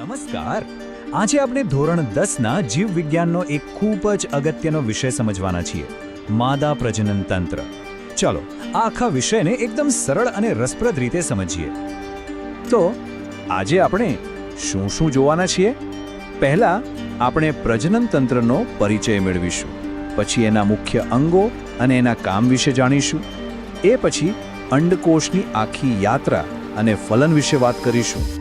નમસ્કાર. આજે આપણે ધોરણ દસના જીવ વિજ્ઞાનનો એક ખૂબ જ અગત્યનો વિષય સમજવાના છીએ. માદા પ્રજનન તંત્ર. ચલો આ આખા વિષયને એકદમ સરળ અને રસપ્રદ રીતે સમજીએ. તો, આજે આપણે શું શું જોવાના છીએ? પહેલા, આપણે પ્રજનન તંત્રનો પરિચય મેળવીશું. પછી એના મુખ્ય અંગો અને એના કામ વિશે જાણીશું. એ પછી અંડકોષની આખી યાત્રા અને ફલન વિશે વાત કરીશું.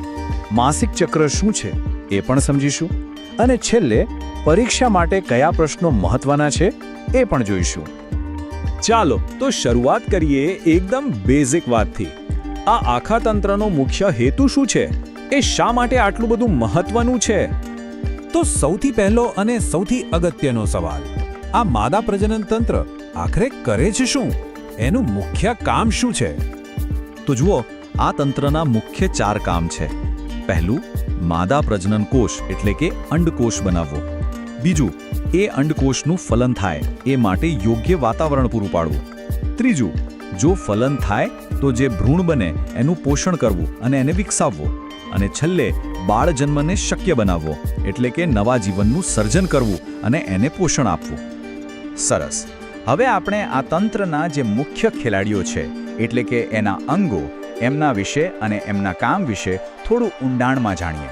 માસિક ચક્ર શું છે એ પણ સમજીશું. અને છેલ્લે, પરીક્ષા માટે કયા પ્રશ્નો મહત્વના છે એ પણ જોઈશું. ચાલો, તો શરૂઆત કરીએ એકદમ બેઝિક વાતથી. આ આખા તંત્રનો મુખ્ય હેતુ શું છે? એ શા માટે આટલું બધું મહત્વનું છે? તો સૌથી પહેલો અને સૌથી અગત્યનો સવાલ. આ માદા પ્રજનન તંત્ર આખરે કરે છે શું? એનું મુખ્ય કામ શું છે? તો જુઓ, આ તંત્રના મુખ્ય ચાર કામ છે. પહેલું, માદા પ્રજનન કોષ એટલે કે અંડકોષ બનાવવો. બીજું, એ અંડકોષનું ફલન થાય, એ માટે યોગ્ય વાતાવરણ પૂરું પાડવું. ત્રીજું, જો ફલન થાય, તો જે ભ્રૂણ બને, એનું પોષણ કરવું અને એને વિકસાવવું. અને છેલ્લે, બાળ જન્મને શક્ય બનાવવો, એટલે કે નવા જીવનનું સર્જન કરવું અને એને પોષણ આપવું. સરસ. હવે આપણે આ તંત્રના જે મુખ્ય ખેલાડીઓ છે, એટલે કે એના અંગો, એમના વિશે અને એમના કામ વિશે થોડું ઊંડાણમાં જાણીએ.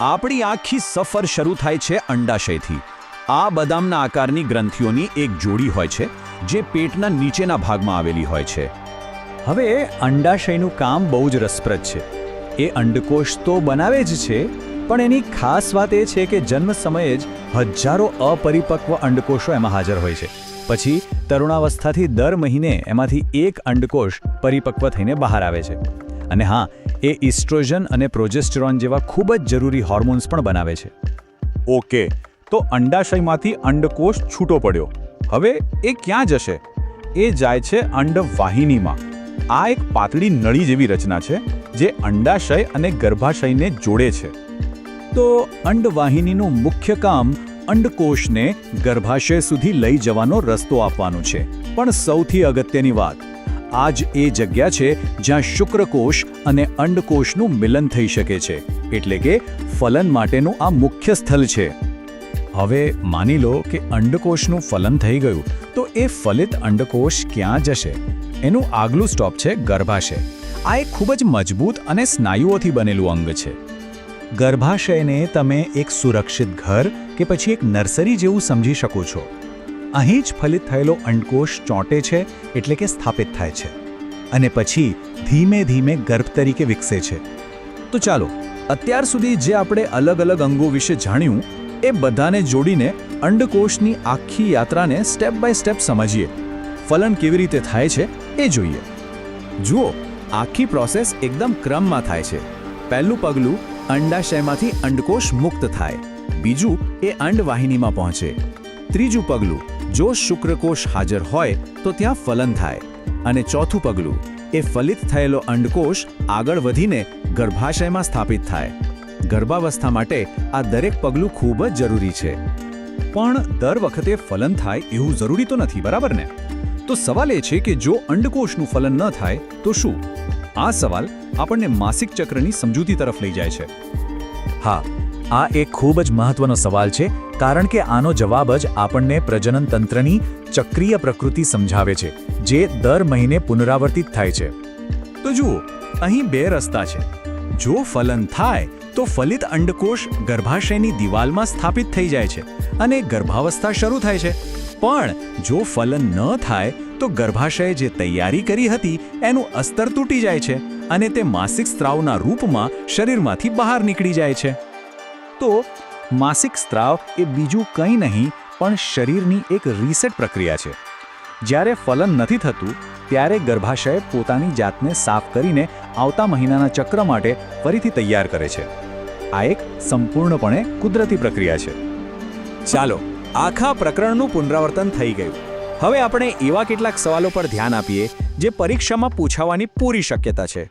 આપણી આખી સફર શરૂ થાય છે અંડાશયથી. આ બદામના આકારની ગ્રંથિઓની એક જોડી હોય છે, જે પેટના નીચેના ભાગમાં આવેલી હોય છે. હવે અંડાશયનું કામ બહુ જ રસપ્રદ છે. એ અંડકોષ તો બનાવે જ છે, પણ એની ખાસ વાત એ છે કે જન્મ સમયે જ હજારો અપરિપક્વ અંડકોષો એમાં હાજર હોય છે. પછી તરુણાવસ્થાથી દર મહિને એમાંથી એક અંડકોષ પરિપક્વ થઈને બહાર આવે છે. અને હા, એ ઇસ્ટ્રોજન અને પ્રોજેસ્ટરોન જેવા ખૂબ જ જરૂરી હોર્મોન્સ પણ બનાવે છે. ઓકે, તો અંડાશયમાંથી અંડકોષ છૂટો પડ્યો. હવે એ ક્યાં જશે? એ જાય છે અંડવાહિનીમાં. આ એક પાતળી નળી જેવી રચના છે, જે અંડાશય અને ગર્ભાશયને જોડે છે. તો અંડવાહિનીનું મુખ્ય કામ અંડકોષને ગર્ભાશય સુધી લઈ જવાનો રસ્તો આપવાનો છે. પણ સૌથી અગત્યની વાત આ જ એ જગ્યા છે જ્યાં શુક્રકોષ અને અંડકોષનું મિલન થઈ શકે છે, એટલે કે ફલન માટેનું આ મુખ્ય સ્થળ છે. હવે માની લો કે અંડકોષનું ફલન થઈ ગયું, તો એ ફલિત અંડકોષ ક્યાં જશે? એનું આગલું સ્ટોપ છે ગર્ભાશય. આ એક ખૂબ જ મજબૂત અને સ્નાયુઓથી બનેલું અંગ છે. ગર્ભાશયને તમે એક સુરક્ષિત ઘર કે પછી એક નર્સરી જેવું સમજી શકો છો. અહીં જ ફલિત થયેલો અંડકોષ ચોંટે છે એટલે કે સ્થાપિત થાય છે અને પછી ધીમે ધીમે ગર્ભ તરીકે વિકસે છે. તો ચાલો, અત્યાર સુધી જે આપણે અલગ અલગ અંગો વિશે જાણ્યું, એ બધાને જોડીને અંડકોષની આખી યાત્રાને સ્ટેપ બાય સ્ટેપ સમજીએ. ફલન કેવી રીતે થાય છે એ જોઈએ. જુઓ, આખી પ્રોસેસ એકદમ ક્રમમાં થાય છે. પહેલું પગલું અંડાશયમાંથી અંડકોષ મુક્ત થાય. બીજું એ અંડવાહિનીમાં પહોંચે. ત્રીજું પગલું જો શુક્રકોષ હાજર હોય તો ત્યાં ફલન થાય. અને ચોથું પગલું, એ ફલિત થયેલો અંડકોષ આગળ વધીને ગર્ભાશયમાં સ્થાપિત થાય. ગર્ભાવસ્થા માટે આ દરેક પગલું ખૂબ જ જરૂરી છે. પણ દર વખતે ફલન થાય એવું જરૂરી તો નથી, બરાબર ને? તો સવાલ એ છે કે જો અંડકોષનું ફલન ન થાય, તો શું? આ સવાલ આપણને માસિક ચક્રની સમજૂતી તરફ લઈ જાય છે. હા આ એક ખૂબ જ મહત્વનો સવાલ છે, કારણ કે આનો જવાબ જ આપણને પ્રજનન તંત્રની ચક્રીય પ્રકૃતિ સમજાવે છે, જે દર મહિને પુનરાવર્તિત થાય છે. તો જુઓ, અહીં બે રસ્તા છે. જો ફલન થાય, તો ફલિત અંડકોષ ગર્ભાશયની દિવાલમાં સ્થાપિત થઈ જાય છે અને ગર્ભાવસ્થા શરૂ થાય છે. પણ જો ફલન ન થાય, તો ગર્ભાશયે જે તૈયારી કરી હતી, એનું અસ્તર તૂટી જાય છે અને તે માસિક સ્ત્રાવના રૂપમાં શરીરમાંથી બહાર નીકળી જાય છે. તો માસિક સ્ત્રાવ એ બીજું કંઈ નહીં, પણ શરીરની એક રીસેટ પ્રક્રિયા છે. જ્યારે ફલન નથી થતું, ત્યારે ગર્ભાશય પોતાની જાતને સાફ કરીને આવતા મહિનાના ચક્ર માટે ફરીથી તૈયાર કરે છે. આ એક સંપૂર્ણપણે કુદરતી પ્રક્રિયા છે. ચાલો, આખા પ્રકરણનું પુનરાવર્તન થઈ ગયું. હવે આપણે એવા કેટલાક સવાલો પર ધ્યાન આપીએ, જે પરીક્ષામાં પૂછાવાની પૂરી શક્યતા છે.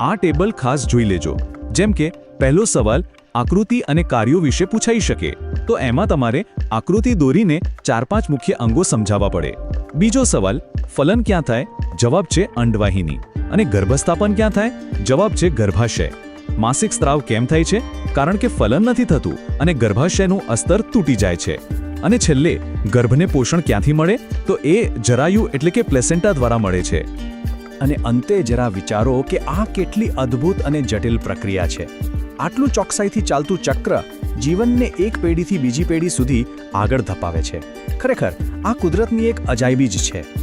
આ ટેબલ ખાસ જોઈ લેજો. જેમ કે, પહેલો સવાલ આકૃતિ અને કાર્યો વિશે પૂછાઈ શકે. તો એમાં તમારે આકૃતિ દોરીને ચાર પાંચ મુખ્ય અંગો સમજાવવા પડે. બીજો સવાલ, ફલન ક્યાં થાય? જવાબ છે અંડવાહિની. અને ગર્ભસ્થાપન ક્યાં થાય? જવાબ છે ગર્ભાશય. માસિક સ્ત્રાવ કેમ થાય છે? કારણ કે ફલન નથી થતું અને ગર્ભાશયનું અસ્તર તૂટી જાય છે. અને છેલ્લે, ગર્ભને પોષણ ક્યાંથી મળે? તો એ જરાયુ એટલે કે પ્લેસેન્ટા દ્વારા મળે છે. અને અંતે જરા વિચારો કે આ કેટલી અદ્ભુત અને જટિલ પ્રક્રિયા છે. આટલું ચોકસાઈથી ચાલતું ચક્ર જીવનને એક પેઢીથી બીજી પેઢી સુધી આગળ ધપાવે છે. ખરેખર, આ કુદરતની એક અજાયબી જ છે.